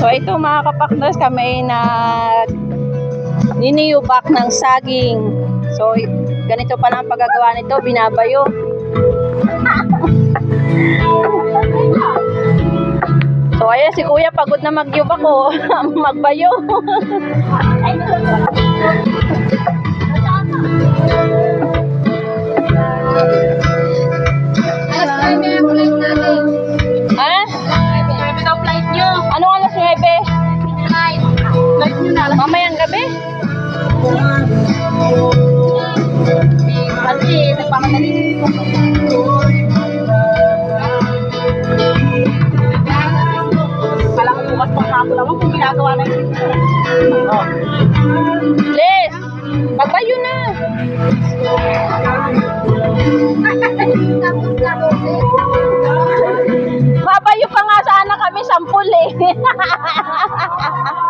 So ito mga kapakners, kami na niniyubak ng saging. So ganito pala ang paggagawa nito, binabayo. So ayan si kuya pagod na magyubak ko, magbayo. Kasi, nagpamadali. Kala ko bukas pang hapon naman kung ginagawa na yun. Les, magbayo na. Babayo pa nga sana kami sampul eh.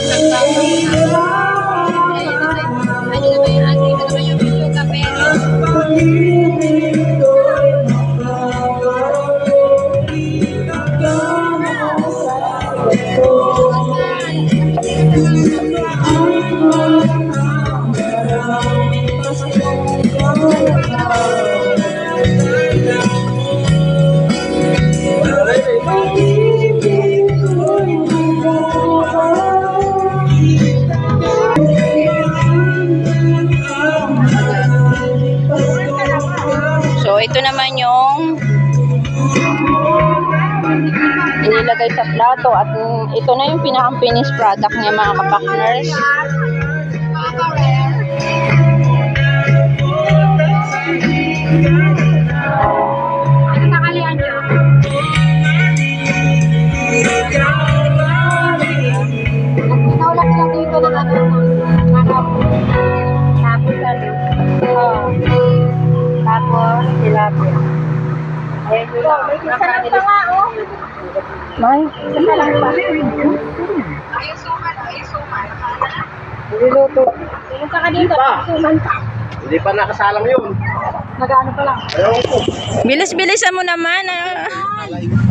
nito yung inilagay sa plato at ito na yung pinakang finished product niya mga kapakners. Ano ano. Tapos oh. Tapos, tilapia. Ayan yun lang. May isa lang pa nga, oh. May, Isa lang pa. Ayun, suman, ayun, suman. niluluto. Pumunta ka dito, suman pa. Hindi pa nakasalang yun. Nag-ano pa lang. Ayaw ko. Bilis-bilisan mo naman. Ah.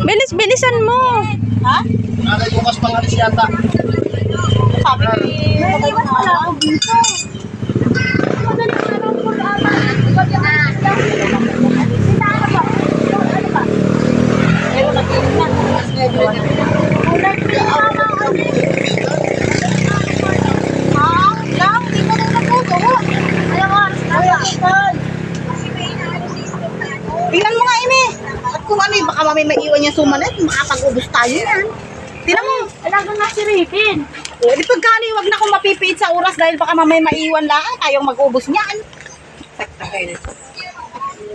Bilis-bilisan mo. Ha? Alay bukas pang alis yata. Sabi ni... Naiwan pala ako dito. Madaling araw po na Ba't yung anak lang? Sinaano ba? Ano ba? Pero nag-inom na. Mas medyo ano. Ulan ko yung mama ko. Ha? Lang? Di ko nang naputo. Alam mo, nasa. Tingnan mo nga, Ine. At kung ano, eh, baka mamay maiwan yung sumanet, makapag-ubos tayo yan. Tingnan mo. Alaga nga si Ritin. O, di pagkano, wag na akong mapipiit sa oras dahil baka mamay maiwan lang. Tayong mag-ubos niyan.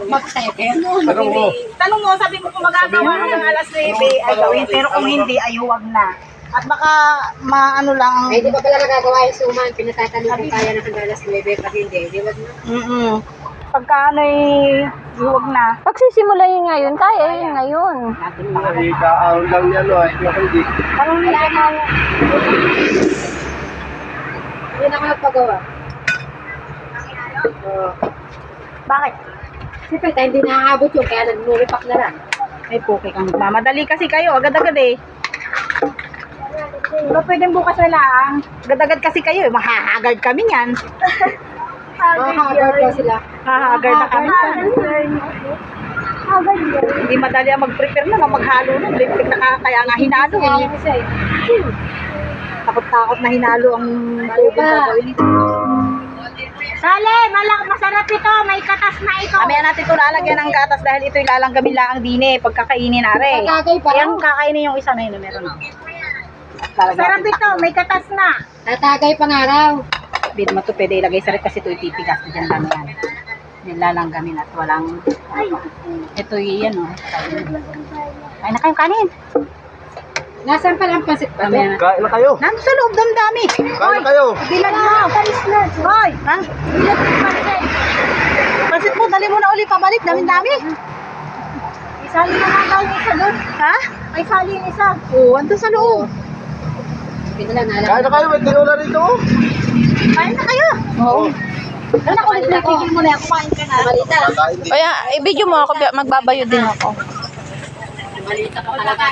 Magteke. Tanong mo. Tanong mo, sabi mo kung magagawa ka ng alas 9, ay gawin. Pero kung hindi, ay huwag na. At baka maano lang ang... Ay, di ba pala nagagawa yung suman? Pinatatanong kung kaya ng hanggalas 9 pag hindi. Di ba na? Mm-mm. Pagka ano ay huwag na. Pagsisimula yun ngayon, kaya yun ngayon. Ay, kaahon lang niya, no? Ay, hindi. Tanong nila na Hindi na ako nagpagawa. Bakit? Siyempre, tayo hindi naaabot yung kaya nagnulipak na lang. Ay, puki kang mamadali kasi kayo. Agad-agad eh. Diba pwedeng bukas na lang? Agad-agad kasi kayo eh. Mahahagard kami niyan. Makakagard ka sila. Mahahagard na kami. Hindi madali ang mag-prepare na, maghalo na. Liptik na ka- kaya nga hinalo eh. Takot-takot na hinalo ang tubig gagawin. Sale, malak masarap ito. May katas na ito. Kami natin ito lalagyan ng gatas dahil ito ilalanggamin lang ang dine pagkakainin pa Yung raw. kakainin yung isa na yun, meron. Lalagyan Masarap ito. May katas na. Tatagay pa nga raw. Hindi mo ito pwede ilagay sa rep kasi ito itipigas. Diyan lang yan. Yan lalanggamin at walang... Ito yan o. Ay na kayong kanin. Nasaan pa lang pansit pa? Na. Kain na kayo. Nandun sa loob, dami-dami. Kain na kayo. Bilan mo. Hoy, ha? Pansit mo, dali mo na uli pabalik. Dami-dami. Isali na nga tayo isa doon. Ha? May sali yung isa. Oo, andun sa loob. Kain na kayo. May tinola rito. oh. Kain na kayo. Oo. Ano ko, tigil mo na yan. Kumain ka na. Malita. I-video mo ako, magbabayo din ako. Malita pa talaga.